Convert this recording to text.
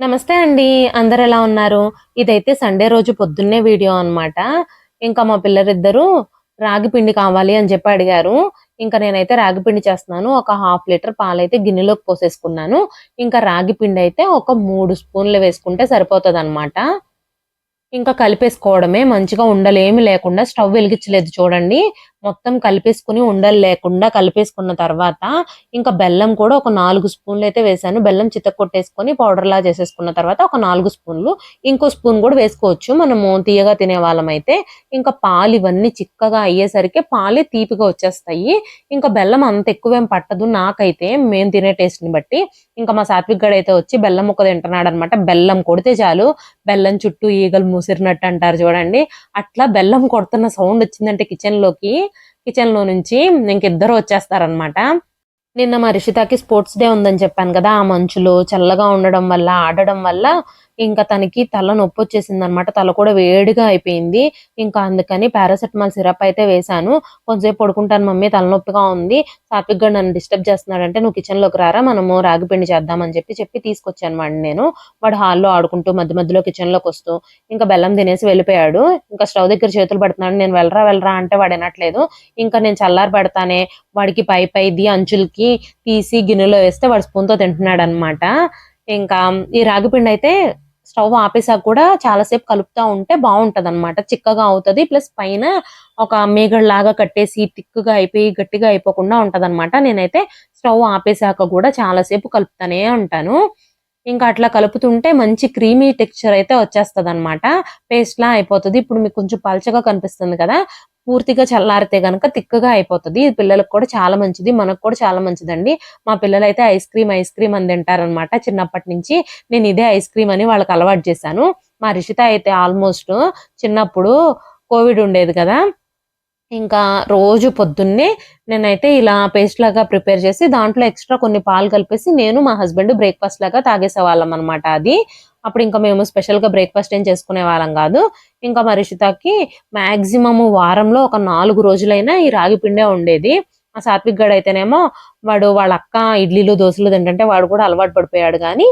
నమస్తే అండి. అందరు ఎలా ఉన్నారు? ఇదైతే సండే రోజు పొద్దున్నే వీడియో అన్నమాట. ఇంకా మా పిల్లలిద్దరూ రాగి పిండి కావాలి అని చెప్పి అడిగారు. ఇంకా నేనైతే రాగి పిండి చేస్తున్నాను. ఒక హాఫ్ లీటర్ పాలైతే గిన్నెలోకి పోసేసుకున్నాను. ఇంకా రాగి పిండి అయితే ఒక మూడు స్పూన్లు వేసుకుంటే సరిపోతుంది ఇంకా కలిపేసుకోవడమే మంచిగా ఉండలేమి లేకుండా స్టవ్ వెలిగించలేదు చూడండి. మొత్తం కలిపేసుకుని ఉండలు లేకుండా కలిపేసుకున్న తర్వాత ఇంకా బెల్లం కూడా ఒక నాలుగు స్పూన్లు అయితే వేసాను బెల్లం చితక్ కొట్టేసుకొని పౌడర్ లా చేసేసుకున్న తర్వాత ఒక నాలుగు స్పూన్లు ఇంకో స్పూన్ కూడా వేసుకోవచ్చు. మనము తీయగా తినే వాళ్ళం అయితే ఇంకా పాలు ఇవన్నీ చిక్కగా అయ్యేసరికి పాలే తీపిగా వచ్చేస్తాయి. ఇంకా బెల్లం అంత ఎక్కువేం పట్టదు నాకైతే. మేము తినే టేస్ట్ని బట్టి ఇంకా మా సాత్విక్ గడ్ అయితే వచ్చి బెల్లం ముక్క తింటున్నాడు అనమాట బెల్లం కొడితే చాలు. బెల్లం చుట్టూ ఈగలు మూసిరినట్టు అంటారు చూడండి. అట్లా బెల్లం కొడుతున్న సౌండ్ వచ్చిందంటే కిచెన్ కిచెన్లో కిచెన్లో నుంచి ఇంకిద్దరు వచ్చేస్తారనమాట నిన్న మా రిషితాకి స్పోర్ట్స్ డే ఉందని చెప్పాను కదా ఆ మంచులో చల్లగా ఉండడం వల్ల ఆడడం వల్ల ఇంకా తనకి తల నొప్పి వచ్చేసింది అనమాట తల కూడా వేడిగా అయిపోయింది. ఇంకా అందుకని పారాసెటమాల్ సిరప్ అయితే వేశాను. కొంచెంసేపు పడుకుంటాను మమ్మీ తలనొప్పిగా ఉంది. సాత్విక్ నన్ను డిస్టర్బ్ చేస్తున్నాడంటే నువ్వు కిచెన్లోకి రారా మనము రాగి పిండి చేద్దామని చెప్పి చెప్పి తీసుకొచ్చాను వాడిని నేను. వాడు హాల్లో ఆడుకుంటూ మధ్య మధ్యలో కిచెన్లోకి వస్తూ ఇంకా బెల్లం తినేసి వెళ్ళిపోయాడు. ఇంకా స్టవ్ దగ్గర చేతులు పెడుతున్నాడు. నేను వెళ్ళరా వెళ్ళరా అంటే వాడు వినట్లేదు. ఇంకా నేను చల్లారి పెడతానే వాడికి పై పైది అంచులకి తీసి గిన్నెలో వేస్తే వాడు స్పూన్తో తింటున్నాడు అనమాట ఇంకా ఈ రాగి పిండి అయితే స్టవ్ ఆపేసాక కూడా చాలాసేపు కలుపుతా ఉంటే బాగుంటుంది అనమాట చిక్కగా అవుతది ప్లస్ పైన ఒక మేగడ్ లాగా కట్టేసి తిక్కుగా అయిపోయి గట్టిగా అయిపోకుండా ఉంటుంది అనమాట నేనైతే స్టవ్ ఆపేసాక కూడా చాలాసేపు కలుపుతానే ఉంటాను. ఇంకా అట్లా కలుపుతుంటే మంచి క్రీమీ టెక్స్చర్ అయితే వచ్చేస్తది అనమాట పేస్ట్లా అయిపోతుంది. ఇప్పుడు మీకు కొంచెం పల్చగా కనిపిస్తుంది కదా పూర్తిగా చల్లారితే కనుక తిక్కగా అయిపోతుంది. ఇది పిల్లలకు కూడా చాలా మంచిది మనకు కూడా చాలా మంచిదండి. మా పిల్లలు అయితే ఐస్ క్రీమ్ ఐస్ క్రీమ్ అని తింటారనమాట చిన్నప్పటి నుంచి నేను ఇదే ఐస్ క్రీమ్ అని వాళ్ళకి అలవాటు చేశాను. మా రిషిత అయితే ఆల్మోస్ట్ చిన్నప్పుడు కోవిడ్ ఉండేది కదా. ఇంకా రోజు పొద్దున్నే నేనైతే ఇలా పేస్ట్ లాగా ప్రిపేర్ చేసి దాంట్లో ఎక్స్ట్రా కొన్ని పాలు కలిపేసి నేను మా హస్బెండ్ బ్రేక్ఫాస్ట్ లాగా తాగేసేవాళ్ళం అనమాట అది. అప్పుడు ఇంకా మేము స్పెషల్గా బ్రేక్ఫాస్ట్ ఏం చేసుకునే వాళ్ళం కాదు. ఇంకా మా రిషితకి మాక్సిమం వారంలో ఒక నాలుగు రోజులైనా ఈ రాగి పిండే ఉండేది. ఆ సాత్విక్ గడ్ అయితేనేమో వాడు వాళ్ళ అక్క ఇడ్లీలు దోశలు తింటుంటే వాడు కూడా అలవాటు పడిపోయాడు కానీ